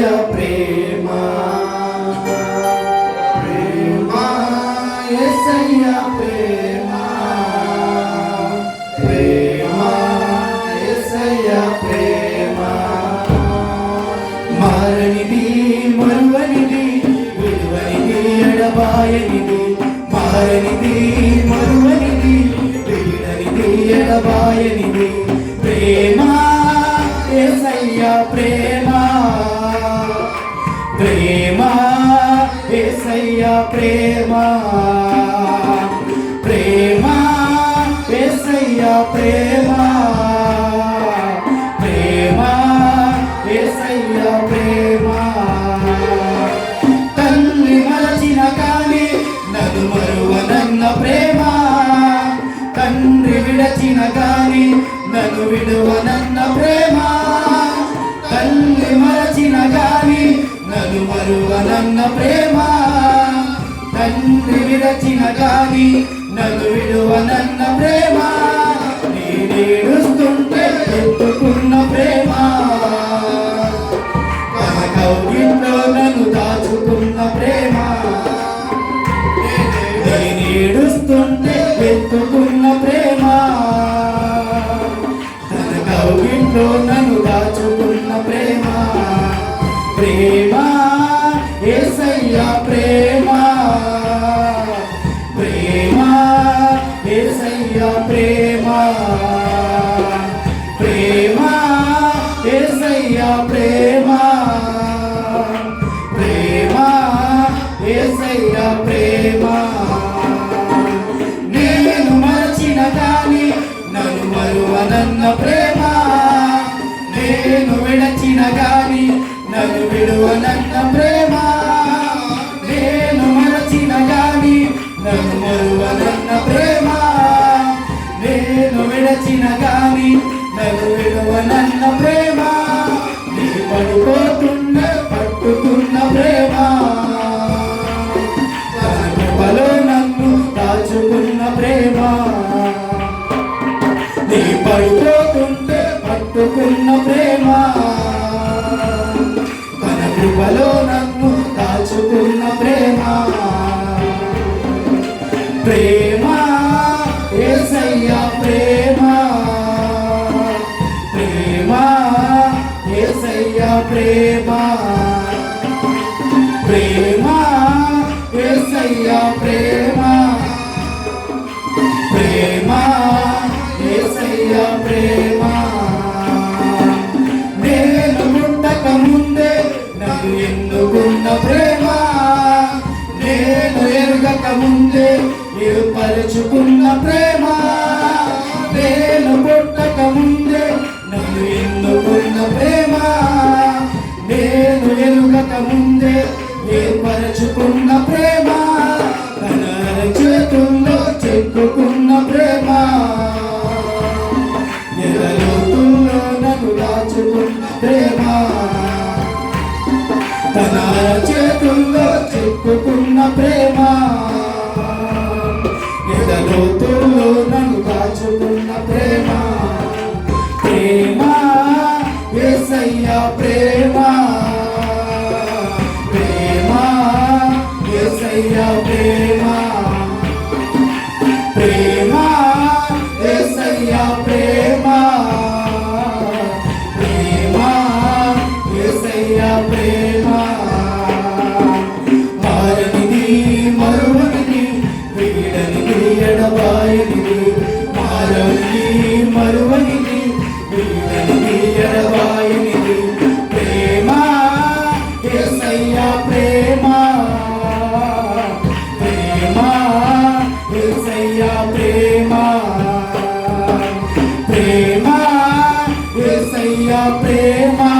ఏసయ్య ప్రేమ. ప్రేమ ఏసయ్య ప్రేమ. ప్రేమ ఏసయ్య ప్రేమ. మారనిది మరువనిది విలువనిది ఎడబాయనిది. మారనిది మరువనిది వీడనిది ఎడబాయనిది. ప్రేమ ఏసయ్య ప్రేమ. ప్రేమ ఏసయ్య ప్రేమ. ప్రేమ ఏసయ్య ప్రేమ. ప్రేమ ఏసయ్య ప్రేమ. తల్లి మరచిన కాని నన్ను మరువనన్న ప్రేమ. తండ్రి విడచిన కాని నన్ను విడువనన్న ప్రేమ. నన్ను మరువనన్న ప్రేమ. తండ్రి విరచిన కాని నన్ను విడువనన్న ప్రేమ. నేనేడుస్తుంటే ఎత్తుకున్న ప్రేమ. తన నన్ను దాచుకున్న ప్రేమ. నేనేడుస్తుంటే ఎత్తుకున్న ప్రేమ. తన నన్ను ప్రేమ ఏసయ్య ప్రేమ. ప్రేమ ఏసయ్య ప్రేమ. నేను మరచిన గాని నన్ను మరువనన్న ప్రేమ. నేను విడచిన గాని నన్ను విడువనన్న ప్రేమ. నేను మరచిన గాని నన్ను మరువనన్న ప్రేమ. నేను విడచిన గాని నన్ను ప్రేమ. నీ పడిపోతున్న పట్టుకున్న ప్రేమ. కృపలో నన్ను దాచుకున్న ప్రేమ. నీ పట్టుకున్న ప్రేమ. తన కృపలో నన్ను దాచుకున్న ప్రేమ. ప్రేమ ప్రేమ. ప్రేమ ఏసయ్య ప్రేమ. ప్రేమ ఏసయ్య ప్రేమ. నేను ముట్టక ముందే నన్ను ఎన్నుకున్న ప్రేమ? నేను ఎరగక ముందే ఏర్పరచుకున్న ప్రేమ? తన చేతుల్లో చెప్పుకున్న ప్రేమ. ఎదలోతుల్లో నన్ను కాచుకున్న ప్రేమ. ప్రేమ ఏసయ్య ప్రేమ. ప్రేమ ఏసయ్య ప్రేమ. ప్రేమ ప్రేమ.